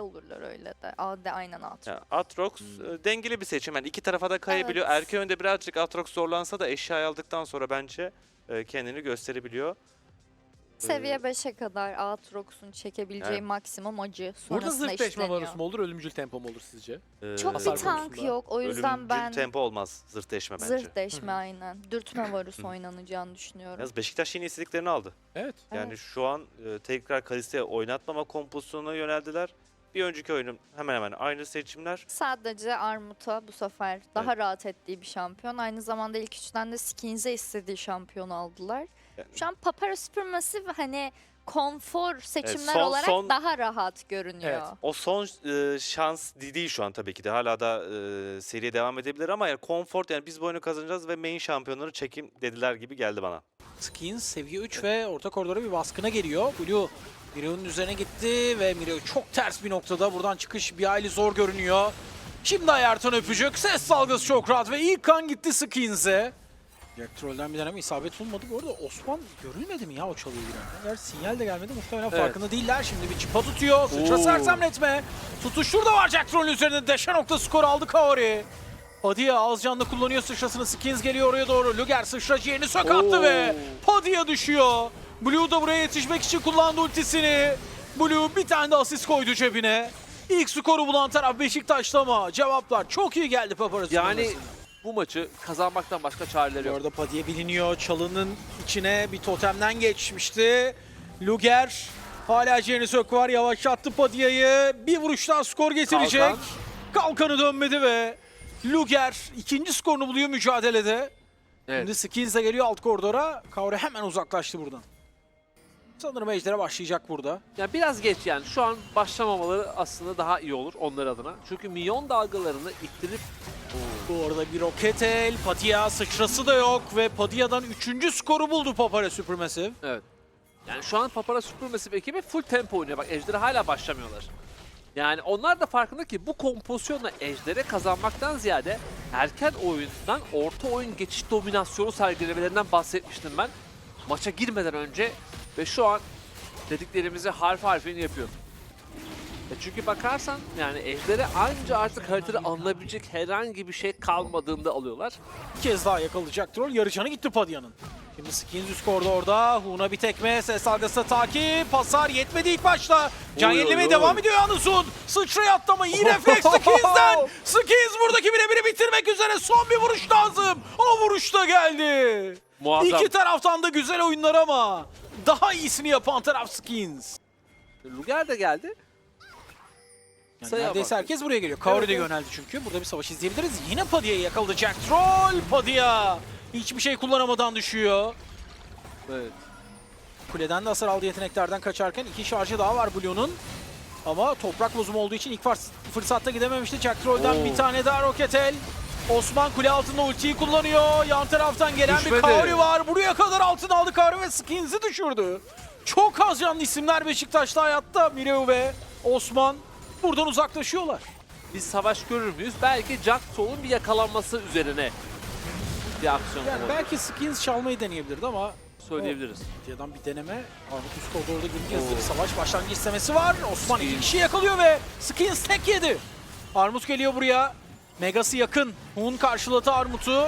Olurlar öyle de. AD aynen Aatrox. Ya, Atrox e, dengeli bir seçim. Yani iki tarafa da kayabiliyor. Evet. Erken önde birazcık Atrox zorlansa da eşyayı aldıktan sonra bence e, kendini gösterebiliyor. Seviye 5'e kadar Aatrox'un çekebileceği Evet. maksimum acı Burada sonrasında zırh deşme işleniyor. varosu mu olur, ölümcül tempo mu olur sizce? E, Çok Hasar bir tank konusunda. yok. O yüzden ölümcül ben tempo olmaz zırh deşme bence. zırh deşme aynen. Dürtme varusu oynanacağını düşünüyorum. Yalnız Beşiktaş yine istediklerini aldı. Evet. Yani Evet. şu an e, tekrar Kaliste'ye oynatmama kompozisyonuna yöneldiler. Bir önceki oyunun hemen hemen aynı seçimler. Sadece Armut'a bu sefer daha rahat ettiği bir şampiyon. Aynı zamanda ilk üçten de Skins'e istediği şampiyon aldılar. Yani- Şu an Papara Supermassive hani konfor seçimler son- olarak son- daha rahat görünüyor. Evet. O son e, şans de- değil şu an tabii ki de. Hala da e, seriye devam edebilir ama yani konfor yani biz bu oyunu kazanacağız ve main şampiyonları çekim dediler gibi geldi bana. Skins seviye 3 ve orta koridora bir baskına geliyor. Blue Mireu'nun üzerine gitti ve Mireu çok ters bir noktada. Buradan çıkış bir hayli zor görünüyor. Şimdi ayartan öpücük. Ses salgısı çok rahat ve ilk kan gitti Skins'e. Jack Troll'den bir deneme isabet olmadı. Bu arada Osman görülmedi mi ya o çalıya girerken? Eğer sinyal de gelmedi muhtemelen Evet. farkında değiller. Şimdi bir çıpa tutuyor. Sıçra sersemletme. Tutuştur da var Jack Troll'ün üzerinde. Deşe nokta skor aldı Kaori. Padilla az canlı kullanıyor sıçrasını. Skins geliyor oraya doğru. Luger sıçracı yerini sökattı Oo. ve Padilla düşüyor. Blue da buraya yetişmek için kullandı ultisini. Blue bir tane de asist koydu cebine. İlk skoru bulan taraf Beşiktaş'ta ama cevaplar çok iyi geldi Paparazzi. Yani bu maçı kazanmaktan başka çareleri yok. arada Padilla biliniyor. Çalının içine bir totemden geçmişti. Luger hala Jenny Sök var. Yavaşlattı Padilla'yı. Bir vuruştan skor getirecek. Kalkan. Kalkanı dönmedi ve Luger ikinci skorunu buluyor mücadelede. Evet. Şimdi Skins de geliyor alt koridora. Kaori hemen uzaklaştı buradan. Sanırım Ejder'e başlayacak burada. Yani biraz geç yani. Şu an başlamamaları aslında daha iyi olur onlar adına. Çünkü milyon dalgalarını ittirip Bu arada bir roket el, Padilla sıçrası da yok ve Padilla'dan üçüncü skoru buldu Papara Supermassive. evet. Yani şu an Papara Supermassive ekibi full tempo oynuyor. Bak Ejder'e hala başlamıyorlar. Yani onlar da farkında ki bu kompozisyonla Ejder'e kazanmaktan ziyade erken oyundan orta oyun geçiş dominasyonu sergilemelerinden bahsetmiştim ben. Maça girmeden önce ve şu an dediklerimizi harf harfini yapıyor. E çünkü bakarsan yani Ejder'e anca artık haritada alınabilecek herhangi bir şey kalmadığında alıyorlar. Bir kez daha yakalayacak troll. Yarıcanı gitti Padia'nın. Şimdi Skins üst korda orada. Huna bir tekme. Ses dalgası takip. Pasar yetmedi ilk başta. Can yenilemeye devam ediyor yalnız Hun. Sıçraya attı ama iyi refleks Skins'den. Skins buradaki birebiri bitirmek üzere. Son bir vuruş lazım. O vuruş da geldi. Muazzam. İki taraftan da güzel oyunlar ama daha iyisini yapan taraf Skins. Luger de geldi. Yani neredeyse bak. herkes buraya geliyor. Kaori de Evet, yöneldi çünkü. Burada bir savaş izleyebiliriz. Yine Padia'yı yakaladı Jack Troll. Padia hiçbir şey kullanamadan düşüyor. Evet. Kuleden de hasar aldı yeteneklerden kaçarken iki şarjı daha var Blue'nun. Ama toprak bozumu olduğu için ilk fırs- fırsatta gidememişti. Jack Troll'den Oo. bir tane daha roketel. Osman kule altında ultiyi kullanıyor. Yan taraftan gelen bir Düşmedi. Kaori var. Buraya kadar altına aldı Kaori ve Skins'i düşürdü. Çok az canlı isimler Beşiktaş'ta hayatta. Mireu ve Osman buradan uzaklaşıyorlar. Biz savaş görür müyüz? Belki Jack Sol'un bir yakalanması üzerine bir aksiyon Yani olabilir. belki Skins çalmayı deneyebilirdi ama söyleyebiliriz. Diyadan bir deneme. Armut üst görünce hızlı bir savaş başlangıç istemesi var. Osman iki Skins. kişi yakalıyor ve Skins tek yedi. Armut geliyor buraya. Megası yakın. Hun karşıladı Armut'u.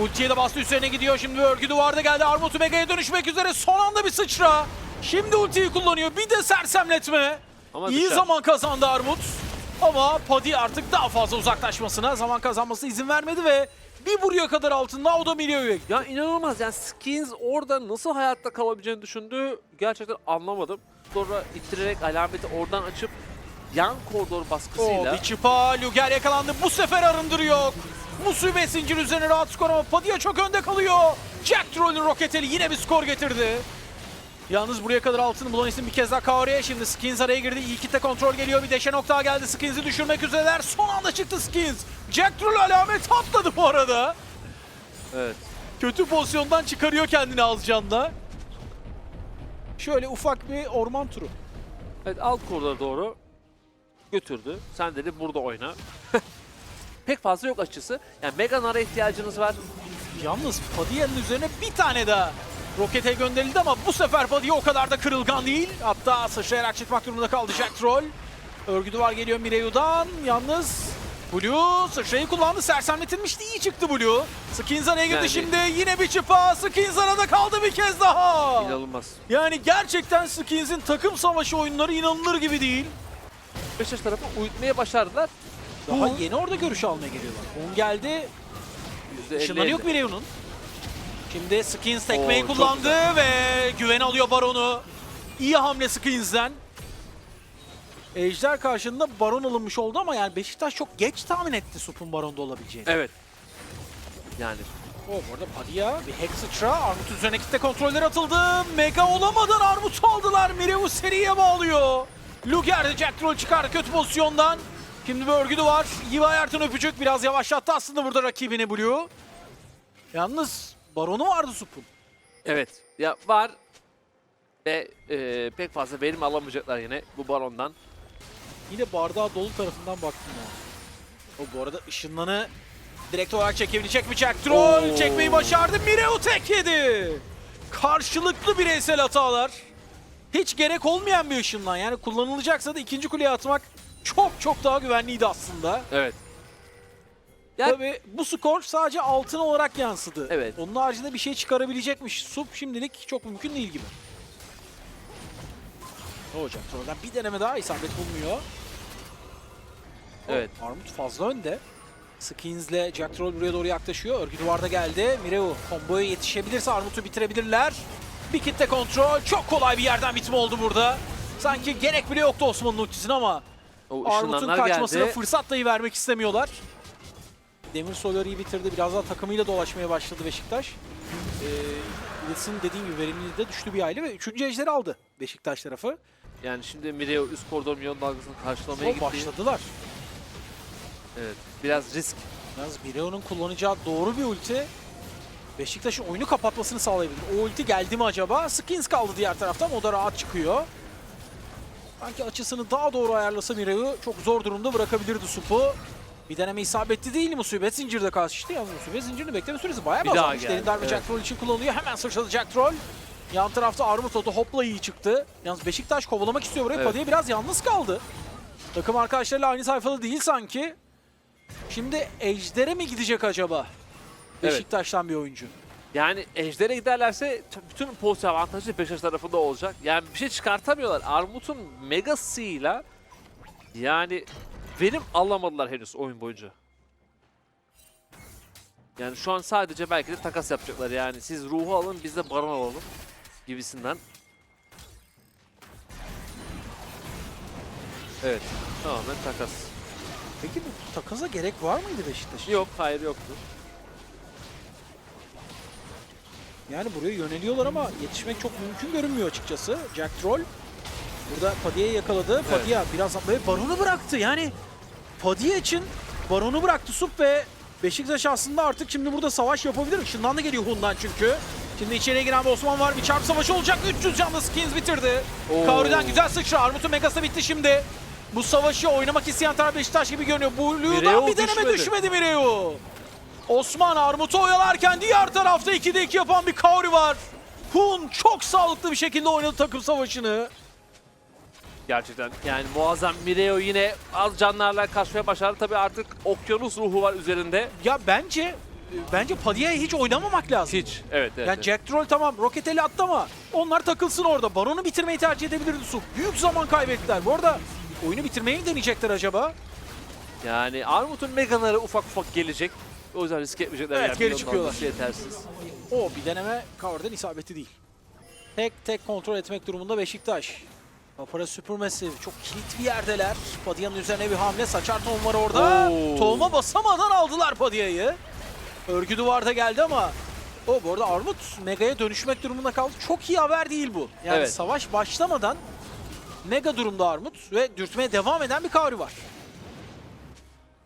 Ultiye de bastı üzerine gidiyor. Şimdi örgü duvarda geldi. Armut'u Mega'ya dönüşmek üzere. Son anda bir sıçra. Şimdi ultiyi kullanıyor. Bir de sersemletme. Ama İyi düşer. zaman kazandı Armut. Ama Padi artık daha fazla uzaklaşmasına, zaman kazanmasına izin vermedi ve bir buraya kadar altında o da Milio'ya Ya inanılmaz yani Skins orada nasıl hayatta kalabileceğini düşündü gerçekten anlamadım. Sonra ittirerek alameti oradan açıp yan koridor baskısıyla bir çıpa. Luger yakalandı. Bu sefer arındırıyor. Musibet zincir üzerine rahat skor ama Padilla çok önde kalıyor. Jack Troll'ün roketeli yine bir skor getirdi. Yalnız buraya kadar altını bulan isim bir kez daha Kaori'ye. Şimdi Skins araya girdi. İyi kitle kontrol geliyor. Bir deşe nokta geldi. Skins'i düşürmek üzereler. Son anda çıktı Skins. Jack Troll alamet atladı bu arada. evet. Kötü pozisyondan çıkarıyor kendini az canla. Şöyle ufak bir orman turu. evet alt koridora doğru götürdü. Sen dedi burada oyna. Pek fazla yok açısı. Yani Mega Nara ihtiyacınız var. Yalnız Padilla'nın üzerine bir tane daha rokete gönderildi ama bu sefer Padilla o kadar da kırılgan değil. Hatta sıçrayarak çıkmak durumunda kaldı Jack Troll. Örgü duvar geliyor Mireu'dan. Yalnız Blue sıçrayı kullandı. Sersemletilmişti. iyi çıktı Blue. Skinzan'a girdi Yani- şimdi. Yine bir çıpa. Skinzan'a da kaldı bir kez daha. İnanılmaz. Yani gerçekten Skins'in takım savaşı oyunları inanılır gibi değil. Beşiktaş tarafı uyutmaya başardılar. Daha Bu- yeni orada görüş almaya geliyorlar. On geldi. %50 Işınlanı yok Mireu'nun. Şimdi Skins tekmeyi Oo, kullandı ve güven alıyor Baron'u. İyi hamle Skins'den. Ejder karşında Baron alınmış oldu ama yani Beşiktaş çok geç tahmin etti Sup'un Baron'da olabileceğini. Evet. Yani O bu arada Padilla bir sıçra. Armut üzerine kitle kontrolleri atıldı. Mega olamadan Armut'u aldılar. Mireu seriye bağlıyor. Luger de Jack Troll çıkardı kötü pozisyondan. Şimdi bir örgü var. Yiva Ayart'ın öpücük biraz yavaşlattı aslında burada rakibini Blue. Yalnız Baron'u vardı Sup'un. evet. Ya var ve e, pek fazla verim alamayacaklar yine bu barondan. Yine bardağı dolu tarafından baktım ya. O bu arada ışınlanı direkt olarak çekebilecek mi Jack Troll? Oo. Çekmeyi başardı. Mireu tek yedi. Karşılıklı bireysel hatalar. Hiç gerek olmayan bir ışınlan. Yani kullanılacaksa da ikinci kuleye atmak çok çok daha güvenliydi aslında. Evet. Ya- Tabii bu skor sadece altın olarak yansıdı. Evet. Onun haricinde bir şey çıkarabilecekmiş. Sup şimdilik çok mümkün değil gibi. O Jack Troll'den bir deneme daha isabet bulmuyor. Evet. O, Armut fazla önde. Skins'le Jack Troll buraya doğru yaklaşıyor. Örgü duvarda geldi. Mireu komboya yetişebilirse Armut'u bitirebilirler. Bir kitle kontrol. Çok kolay bir yerden bitme oldu burada. Sanki gerek bile yoktu Osman'ın ultisine ama Armut'un kaçmasına geldi. fırsat dahi vermek istemiyorlar. Demir Solari'yi bitirdi. Biraz daha takımıyla dolaşmaya başladı Beşiktaş. Ee, Blitz'in dediğim gibi verimliliği de düştü bir aile ve 3. ejderi aldı Beşiktaş tarafı. Yani şimdi Mireo üst koridor milyon dalgasını karşılamaya gitti. başladılar. Evet. Biraz risk. Yalnız Mireo'nun kullanacağı doğru bir ulti Beşiktaş'ın oyunu kapatmasını sağlayabilir. O ulti geldi mi acaba? Skins kaldı diğer taraftan. O da rahat çıkıyor. Sanki açısını daha doğru ayarlasa Mireo çok zor durumda bırakabilirdi Sup'u. Bir deneme isabetli değil Musibet zincirde karşılaştı. Yalnız Musibet zincirini bekleme süresi bayağı Bir azalmış. Derin darbe evet. Jack Troll için kullanılıyor. Hemen sıçradı Jack Troll. Yan tarafta Armut Oto hopla iyi çıktı. Yalnız Beşiktaş kovalamak istiyor buraya. Evet. Padilla biraz yalnız kaldı. Takım arkadaşlarıyla aynı sayfada değil sanki. Şimdi Ejder'e mi gidecek acaba? Evet. Beşiktaş'tan bir oyuncu. Yani Ejder'e giderlerse bütün pozisyon avantajı Beşiktaş tarafında olacak. Yani bir şey çıkartamıyorlar. Armut'un megasıyla yani verim alamadılar henüz oyun boyunca. Yani şu an sadece belki de takas yapacaklar. Yani siz ruhu alın biz de baron alalım gibisinden. Evet. Tamamen takas. Peki bu takasa gerek var mıydı Beşiktaş'ın? Yok hayır yoktu. Yani buraya yöneliyorlar ama yetişmek çok mümkün görünmüyor açıkçası. Jack Troll burada Padilla'yı yakaladı. Padilla biraz böyle Baron'u bıraktı. Yani Padilla için Baron'u bıraktı Sup ve Beşiktaş aslında artık şimdi burada savaş yapabilir. Işından da geliyor Hun'dan çünkü. Şimdi içeriye giren bir Osman var. Bir çarp savaşı olacak. 300 canlı Skins bitirdi. Kavri'den güzel sıçra. Armut'un megası bitti şimdi. Bu savaşı oynamak isteyen taraf Beşiktaş gibi görünüyor. Blue'dan Mireu bir deneme düşmedi. düşmedi Mireu. Osman Armut'u oyalarken diğer tarafta 2'de 2 yapan bir Kauri var. Hun çok sağlıklı bir şekilde oynadı takım savaşını. Gerçekten yani muazzam Mireo yine az canlarla kaçmaya başardı. Tabii artık okyanus ruhu var üzerinde. Ya bence bence Padilla'ya hiç oynamamak lazım. Hiç. Evet evet. Yani evet. Jack Troll tamam roket eli attı ama onlar takılsın orada. Baron'u bitirmeyi tercih edebilirdi Su. Büyük zaman kaybettiler. Bu arada oyunu bitirmeyi mi deneyecekler acaba? Yani Armut'un megaları ufak ufak gelecek. O yüzden risk etmeyecekler. Evet, yani geri çıkıyorlar. Yetersiz. O bir deneme Kauri'den isabetli değil. Tek tek kontrol etmek durumunda Beşiktaş. Papara Supermassive çok kilit bir yerdeler. Padilla'nın üzerine bir hamle. Saçar tohum var orada. Oo. Tohuma basamadan aldılar Padilla'yı. Örgü duvarda geldi ama o bu arada Armut Mega'ya dönüşmek durumunda kaldı. Çok iyi haber değil bu. Yani Evet. savaş başlamadan Mega durumda Armut ve dürtmeye devam eden bir Kauri var.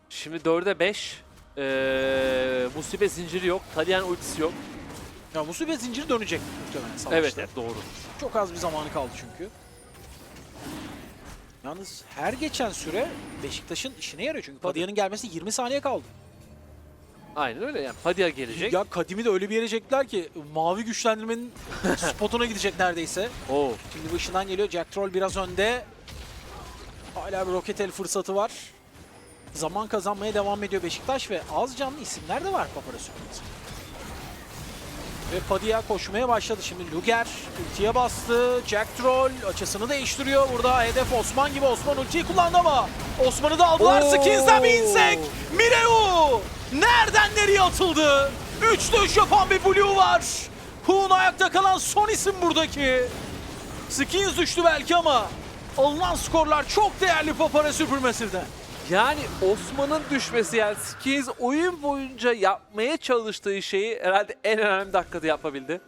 Şimdi 4'e 5. Ee, musibet zinciri yok. Talian ultisi yok. Ya musibet zinciri dönecek muhtemelen savaşta. Evet, evet doğru. Çok az bir zamanı kaldı çünkü. Yalnız her geçen süre Beşiktaş'ın işine yarıyor çünkü Padilla'nın gelmesi 20 saniye kaldı. Aynen öyle yani. Padia gelecek. Ya Kadim'i de öyle bir yere çektiler ki mavi güçlendirmenin spotuna gidecek neredeyse. Oo. Şimdi bu ışından geliyor. Jack Troll biraz önde. Hala bir Roketel fırsatı var. Zaman kazanmaya devam ediyor Beşiktaş ve az canlı isimler de var Papara Süper'de. Ve Padilla koşmaya başladı şimdi. Luger ultiye bastı. Jack Troll açısını değiştiriyor. Burada hedef Osman gibi. Osman ultiyi kullandı ama Osman'ı da aldılar. Skins'den bir insek. Mireu nereden nereye atıldı? 3 dönüş yapan bir Blue var. Hu'un ayakta kalan son isim buradaki. Skins düştü belki ama alınan skorlar çok değerli Papara Supermassive'den. Yani Osman'ın düşmesi yani Skins oyun boyunca yapmaya çalıştığı şeyi herhalde en önemli dakikada yapabildi.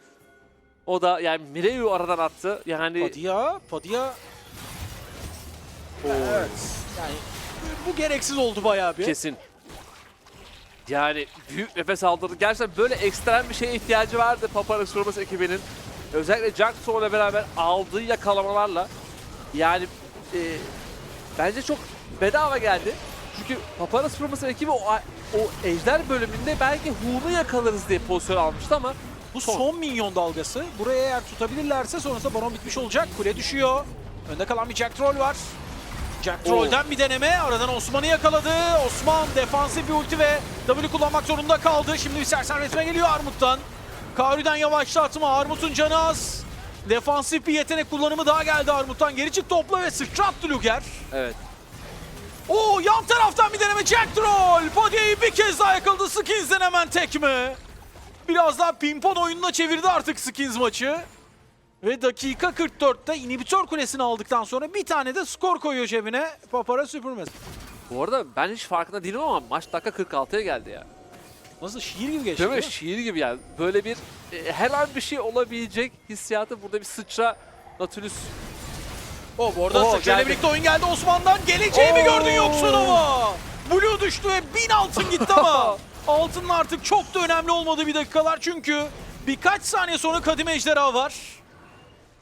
O da yani Mireyu aradan attı. Yani Padilla, Padilla. Evet. Yani bu gereksiz oldu bayağı bir. kesin. Yani büyük nefes aldırdı. Gerçekten böyle ekstrem bir şeye ihtiyacı vardı Papara Surmas ekibinin. Özellikle Jackson ile beraber aldığı yakalamalarla. Yani e, bence çok bedava geldi. Çünkü Papara Surmas ekibi o, o ejder bölümünde belki Hu'nu yakalarız diye pozisyon almıştı ama Bu son. minyon dalgası. Buraya eğer tutabilirlerse sonrasında baron bitmiş olacak. Kule düşüyor. Önde kalan bir Jack Troll var. Jack Troll'den bir deneme. Aradan Osman'ı yakaladı. Osman defansif bir ulti ve W kullanmak zorunda kaldı. Şimdi bir sersemletme geliyor Armut'tan. Karu'dan yavaşlatma. Armut'un canı az. Defansif bir yetenek kullanımı daha geldi Armut'tan. Geri çık topla ve sıçrattı Luger. evet. Oo yan taraftan bir deneme Jack Troll. Body'yi bir kez daha yakaladı. Skins'den hemen tekme. Biraz daha pimpon oyununa çevirdi artık Skins maçı. Ve dakika 44'te inhibitör kulesini aldıktan sonra bir tane de skor koyuyor cebine Papara Supermass. Bu arada ben hiç farkında değilim ama maç dakika 46'ya geldi ya. Nasıl şiir gibi geçti değil mi? Şiir gibi yani. Böyle bir e, her an bir şey olabilecek hissiyatı burada bir sıçra Nautilus. O bu arada Oo, sıçrayla geldi. birlikte oyun geldi Osman'dan. Geleceği mi Oo. gördün yoksun ama? Blue düştü ve 1000 altın gitti ama altının artık çok da önemli olmadığı bir dakikalar çünkü birkaç saniye sonra Kadim Ejderha var.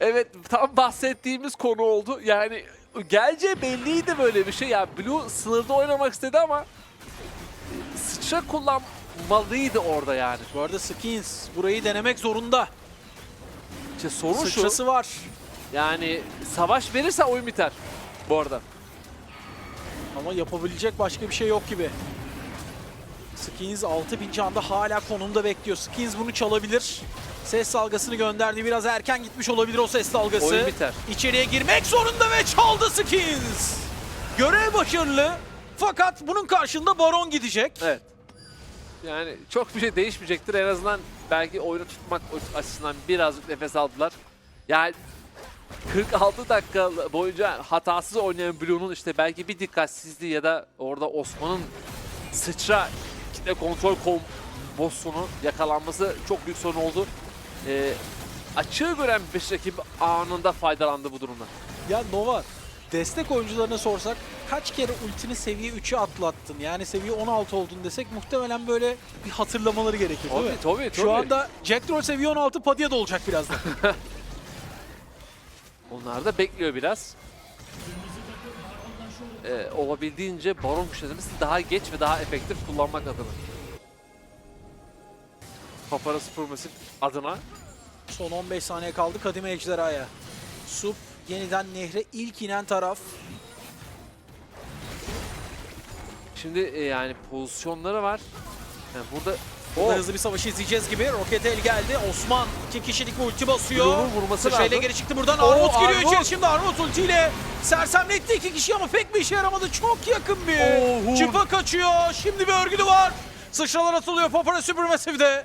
Evet tam bahsettiğimiz konu oldu. Yani geleceği belliydi böyle bir şey. Yani Blue sınırda oynamak istedi ama sıçra kullanmalıydı orada yani. Bu arada Skins burayı denemek zorunda. İşte sorun şu. Sıçrası var. Yani savaş verirse oyun biter. Bu arada. Ama yapabilecek başka bir şey yok gibi. Skins 6000 canda hala konumda bekliyor. Skins bunu çalabilir. Ses dalgasını gönderdi. Biraz erken gitmiş olabilir o ses dalgası. Oyun biter. İçeriye girmek zorunda ve çaldı Skins. Görev başarılı. Fakat bunun karşında Baron gidecek. Evet. Yani çok bir şey değişmeyecektir. En azından belki oyunu tutmak açısından birazcık nefes aldılar. Yani 46 dakika boyunca hatasız oynayan Blue'nun işte belki bir dikkatsizliği ya da orada Osman'ın sıçra kitle kontrol kombosunu yakalanması çok büyük sorun oldu. Ee, açığı gören Beşiktaş ekibi anında faydalandı bu durumdan. Ya Nova destek oyuncularına sorsak kaç kere ultini seviye 3'e atlattın? Yani seviye 16 oldun desek muhtemelen böyle bir hatırlamaları gerekir değil mi? Tabii tabii tabii. Şu anda Jack Troll seviye 16 Padia'da olacak birazdan. Onlar da bekliyor biraz. Ee, olabildiğince baron güçlenmesi daha geç ve daha efektif kullanmak adına. Papara Supermassive adına. Son 15 saniye kaldı Kadime Ejderha'ya. Sup yeniden nehre ilk inen taraf. Şimdi e, yani pozisyonları var. Yani burada Burada hızlı bir savaş izleyeceğiz gibi. Roket el geldi. Osman iki kişilik bir ulti basıyor. Blue'nun vurması Sıçrayla lazım. geri çıktı buradan. Oo, Armut giriyor Armut. içeri şimdi. Armut ultiyle sersemletti iki kişi ama pek bir işe yaramadı. Çok yakın bir. Oo. Çıpa kaçıyor. Şimdi bir örgülü var. Sıçralar atılıyor Papara Supermassive'de.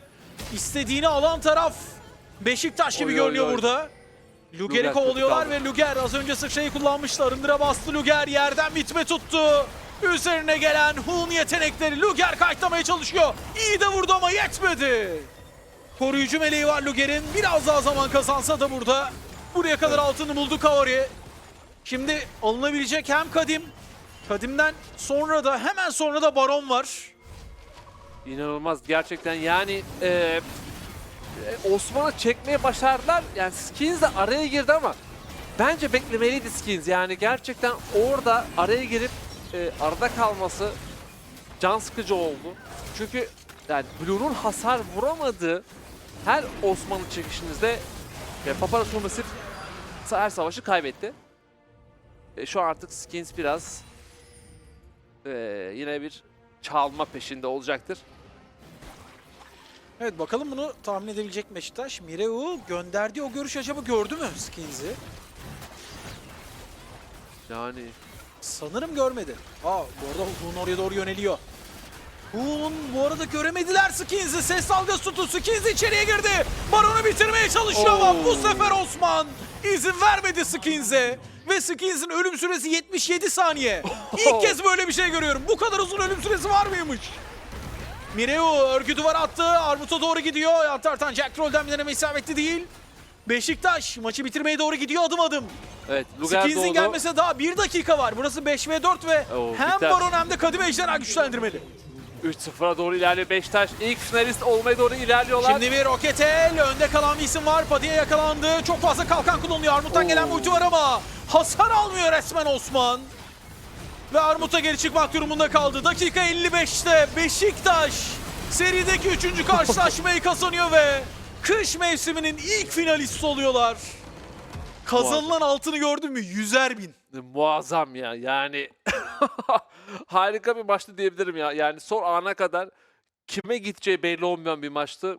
İstediğini alan taraf Beşiktaş gibi Oy, oy, görünüyor oy. burada. Luger'i Luger kovalıyorlar ve Luger az önce sıçrayı kullanmıştı. Arındıra bastı Luger. Yerden bitme tuttu. Üzerine gelen Hun yetenekleri Luger kayıtlamaya çalışıyor. İyi de vurdu ama yetmedi. Koruyucu meleği var Luger'in. Biraz daha zaman kazansa da burada. Buraya kadar altını buldu Kaori. Şimdi alınabilecek hem Kadim. Kadim'den sonra da hemen sonra da Baron var. inanılmaz gerçekten yani e, e, Osman'ı çekmeye başardılar. Yani Skins de araya girdi ama bence beklemeliydi Skins. Yani gerçekten orada araya girip e, arada kalması can sıkıcı oldu. Çünkü yani Blue'nun hasar vuramadığı her Osmanlı çekişinizde e, Papara Supermassive her savaşı kaybetti. E, şu an artık Skins biraz e, yine bir çalma peşinde olacaktır. Evet bakalım bunu tahmin edebilecek Beşiktaş. Mireu gönderdiği o görüş acaba gördü mü Skins'i? Yani Sanırım görmedi. Aa bu arada Hun oraya doğru yöneliyor. Hun bu arada göremediler Skins'i. Ses dalgası tuttu. Skins içeriye girdi. Baron'u bitirmeye çalışıyor ama bu sefer Osman izin vermedi Skins'e. Ve Skins'in ölüm süresi 77 saniye. İlk kez böyle bir şey görüyorum. Bu kadar uzun ölüm süresi var mıymış? Mireu örgü duvar attı. Armut'a doğru gidiyor. Yan taraftan Jack Troll'den bir deneme isabetli değil. Beşiktaş maçı bitirmeye doğru gidiyor adım adım. evet Skins'in gelmesine daha bir dakika var. Burası 5 ve 4 ve Oo, hem biter. Baron hem de Kadim Ejderha güçlendirmeli. 3-0'a doğru ilerliyor Beşiktaş. İlk finalist olmaya doğru ilerliyorlar. Şimdi bir Roketel. Önde kalan bir isim var. Padiye yakalandı. Çok fazla kalkan kullanılıyor. Armut'tan Oo. gelen ulti var ama hasar almıyor resmen Osman. Ve Armut'a geri çıkmak durumunda kaldı. Dakika 55'te Beşiktaş serideki 3. karşılaşmayı kazanıyor ve kış mevsiminin ilk finalisti oluyorlar. Kazanılan altını gördün mü? Yüzer bin. Muazzam ya yani harika bir maçtı diyebilirim ya. Yani son ana kadar kime gideceği belli olmayan bir maçtı.